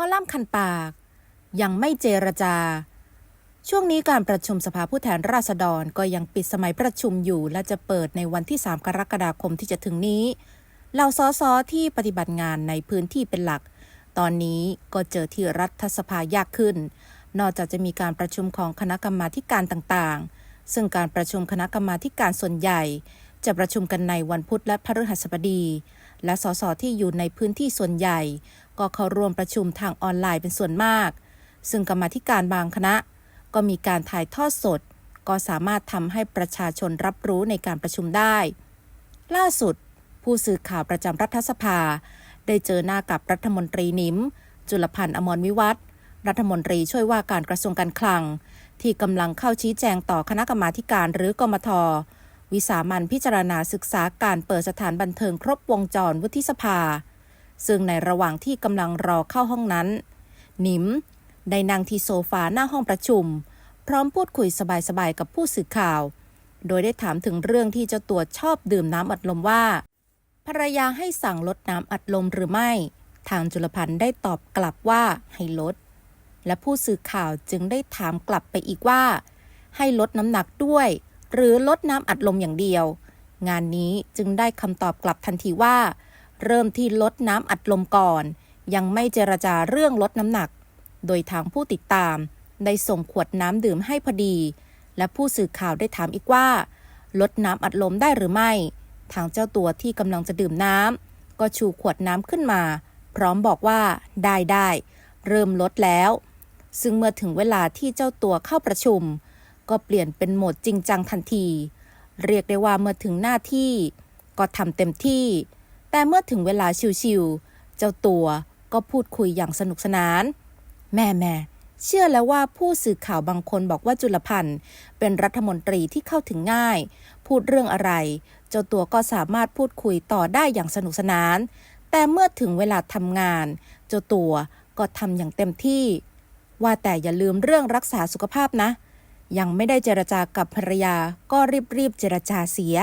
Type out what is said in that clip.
อล่ำคันปาก ยังไม่เจรจา ช่วงนี้การประชุมสภาผู้แทนราษฎรก็ยังปิดสมัยประชุมอยู่ และจะเปิดในวันที่ 3 กรกฎาคมที่จะถึงนี้เหล่าสสที่ปฏิบัติงานในพื้นที่เป็นหลัก ตอนนี้ก็เจอที่รัฐสภายากขึ้น นอกจากจะมีการประชุมของคณะกรรมาการต่างๆ ซึ่งการประชุมคณะกรรมาการส่วนใหญ่ จะประชุมกันในวันพุธและพฤหัสบดี และสสที่อยู่ในพื้นที่ส่วนใหญ่ ก็เข้าร่วมประชุมทางออนไลน์เป็นส่วนมาก ซึ่งกรรมธิการบางคณะ ก็มีการถ่ายทอดสด ก็สามารถทำให้ประชาชนรับรู้ในการประชุมได้ ล่าสุด ผู้สื่อข่าวประจำรัฐสภา ได้เจอหน้ากับรัฐมนตรีนิม จุลพันธ์อมรวิวัฒรัฐมนตรีช่วยว่าการกระทรวงการคลัง ที่กำลังเข้าชี้แจงต่อคณะกรรมาการหรือกมทวิสามันพิจารณาศึกษาการเปิดสถานบันเทิงครบวงจรวุฒิสภา ซึ่งในระหว่างที่กำลังรอเข้าห้องนั้นนิม ได้นั่งที่โซฟาหน้าห้องประชุม พร้อมพูดคุยสบายๆกับผู้สื่อข่าว โดยได้ถามถึงเรื่องที่เจ้าตัวชอบดื่มน้ำอัดลมว่า ภรรยาให้สั่งลดน้ำอัดลมหรือไม่ ทางจุลพันธ์ได้ตอบกลับว่าให้ลด และผู้สื่อข่าวจึงได้ถามกลับไปอีกว่า ให้ลดน้ำหนักด้วย หรือลดน้ำอัดลมอย่างเดียว งานนี้จึงได้คำตอบกลับทันทีว่า เริ่มที่ลดน้ำอัดลมก่อน ยังไม่เจรจาเรื่องลดน้ำหนัก โดยทางผู้ติดตาม ได้ส่งขวดน้ำดื่มให้พอดี และผู้สื่อข่าวได้ถามอีกว่า ลดน้ำอัดลมได้หรือไม่ ทางเจ้าตัวที่กำลังจะดื่มน้ำก็ชูขวดน้ำขึ้นมา พร้อมบอกว่า ได้ได้เริ่มลดแล้ว ซึ่งเมื่อถึงเวลาที่เจ้าตัวเข้าประชุม ก็เปลี่ยนเป็นโหมดจริงจังทันที เรียกได้ว่าเมื่อถึงหน้าที่ ก็ทำเต็มที่ แต่เมื่อถึงเวลาชิวๆเจ้าตัวก็พูดคุยอย่างสนุกสนาน แม่แม่เชื่อแล้วว่าผู้สื่อข่าวบางคนบอกว่าจุลพันธ์เป็นรัฐมนตรีที่เข้าถึงง่าย พูดเรื่องอะไร เจ้าตัวก็สามารถพูดคุยต่อได้อย่างสนุกสนาน แต่เมื่อถึงเวลาทำงาน เจ้าตัวก็ทำอย่างเต็มที่ ว่าแต่อย่าลืมเรื่องรักษาสุขภาพนะ ยังไม่ได้เจรจากับภรรยาก็รีบๆเจรจาเสีย